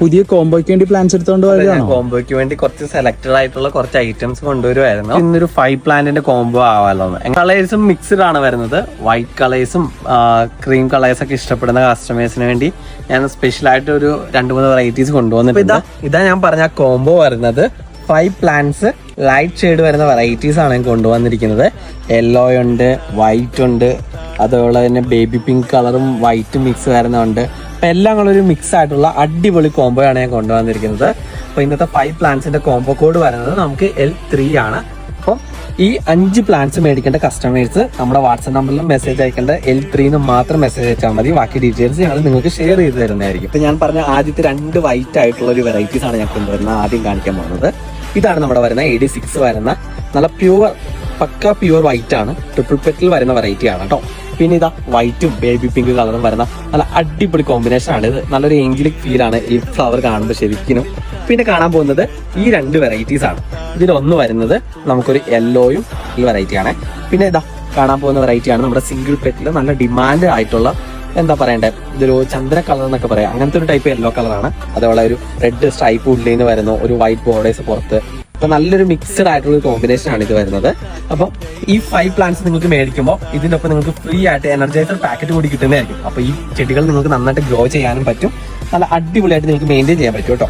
പുതിയ കോംബോയ്ക്ക് വേണ്ടി പ്ലാൻസ് എടുത്തോണ്ട് പോയതാണോ? കോംബോയ്ക്ക് വേണ്ടി കുറച്ച് സെലക്ടഡ് ആയിട്ടുള്ള കുറച്ച് ഐറ്റംസ് കൊണ്ടുവരുമായിരുന്നു ഇന്നൊരു ഫൈവ് പ്ലാന്റിന്റെ കോംബോ ആവാലോ കളേഴ്സും മിക്സ്ഡ് ആണ് വരുന്നത്. വൈറ്റ് കളേഴ്സും ക്രീം കളേഴ്സ് ഒക്കെ ഇഷ്ടപ്പെടുന്ന കസ്റ്റമേഴ്സിന് വേണ്ടി ഞാൻ സ്പെഷ്യൽ ആയിട്ട് ഒരു രണ്ട് മൂന്ന് വെറൈറ്റീസ് കൊണ്ടുവന്നിട്ടുണ്ട്. ഇതാ ഇതാ ഞാൻ പറഞ്ഞ കോംബോ വരുന്നത്. ഫൈവ് പ്ലാന്റ്സ് ലൈറ്റ് ഷെയ്ഡ് വരുന്ന വെറൈറ്റീസ് ആണ് ഞാൻ കൊണ്ടുവന്നിരിക്കുന്നത്. യെല്ലോ ഉണ്ട് വൈറ്റ് ഉണ്ട്. അതുപോലെ തന്നെ ബേബി പിങ്ക് കളറും വൈറ്റും മിക്സ് വരുന്നുണ്ട്. അപ്പൊ എല്ലാം കൂടെ ഒരു മിക്സ് ആയിട്ടുള്ള അടിപൊളി കോംബോ ആണ് ഞാൻ കൊണ്ടുവന്നിരിക്കുന്നത്. അപ്പോൾ ഇന്നത്തെ ഫൈവ് പ്ലാന്റ്സിന്റെ കോംബോ കോഡ് വരുന്നത് നമുക്ക് എൽ ത്രീ ആണ്. അപ്പോൾ ഈ അഞ്ച് പ്ലാൻസ് മേടിക്കേണ്ട കസ്റ്റമേഴ്സ് നമ്മുടെ വാട്സപ്പ് നമ്പറിൽ മെസ്സേജ് അയക്കേണ്ട എൽ ത്രീന്ന് മാത്രം മെസ്സേജ് അയച്ചാൽ മതി. ബാക്കി ഡീറ്റെയിൽസ് ഞങ്ങൾ നിങ്ങൾക്ക് ഷെയർ ചെയ്ത് തരുന്നതായിരിക്കും. ഇപ്പം ഞാൻ പറഞ്ഞ ആദ്യത്തെ രണ്ട് വൈറ്റ് ആയിട്ടുള്ള ഒരു വെറൈറ്റീസ് ആണ് ഞാൻ കൊണ്ടുവരുന്നത്. ആദ്യം കാണിക്കാൻ പോകുന്നത്. ഇതാണ് നമ്മുടെ വരുന്ന എ ഡി സിക്സ് വരുന്ന. നല്ല പ്യുവർ പക്ക പ്യുവർ വൈറ്റ് ആണ്. ട്രിപ്പിൾ പെറ്റിൽ വരുന്ന വെറൈറ്റി ആണ് കേട്ടോ. പിന്നെ ഇതാ വൈറ്റും ബേബി പിങ്ക് കളറും വരുന്ന നല്ല അടിപൊളി കോമ്പിനേഷൻ ആണ്. ഇത് നല്ലൊരു ഏഞ്ചലിക് ഫീൽ ആണ് ഈ ഫ്ലവർ കാണുമ്പോൾ ശരിക്കും പിന്നെ കാണാൻ പോകുന്നത് ഈ രണ്ട് വെറൈറ്റീസ് ആണ്. ഇതിലൊന്ന് വരുന്നത് നമുക്കൊരു യെല്ലോയും ഈ വെറൈറ്റി ആണ്. പിന്നെ ഇതാ കാണാൻ പോകുന്ന വെറൈറ്റി ആണ് നമ്മുടെ സിംഗിൾ പെറ്റിൽ നല്ല ഡിമാൻഡ് ആയിട്ടുള്ള എന്താ പറയണ്ടേ? ഇതൊരു ചന്ദ്ര കളർ എന്നൊക്കെ പറയാം. അങ്ങനത്തെ ഒരു ടൈപ്പ് യെല്ലോ കളറാണ് അതേപോലെ ഒരു റെഡ് സ്ട്രൈപ്പ് ഉള്ളിൽ നിന്ന് വരുന്നു ഒരു വൈറ്റ് ബോർഡേഴ്സ് പുറത്ത് അപ്പൊ നല്ലൊരു മിക്സഡ് ആയിട്ടുള്ള കോമ്പിനേഷൻ ആണ് ഇത് വരുന്നത്. അപ്പൊ ഈ ഫൈവ് പ്ലാന്റ്സ് നിങ്ങൾക്ക് മേടിക്കുമ്പോൾ ഇതിനൊപ്പം നിങ്ങൾക്ക് ഫ്രീ ആയിട്ട് എനർജൈസർ പാക്കറ്റ് കൂടി കിട്ടുന്നതായിരിക്കും. അപ്പൊ ഈ ചെടികൾ നിങ്ങൾക്ക് നന്നായിട്ട് ഗ്രോ ചെയ്യാനും പറ്റും. നല്ല അടിപൊളിയായിട്ട് നിങ്ങൾക്ക് മെയിന്റെയിൻ ചെയ്യാൻ പറ്റും കേട്ടോ.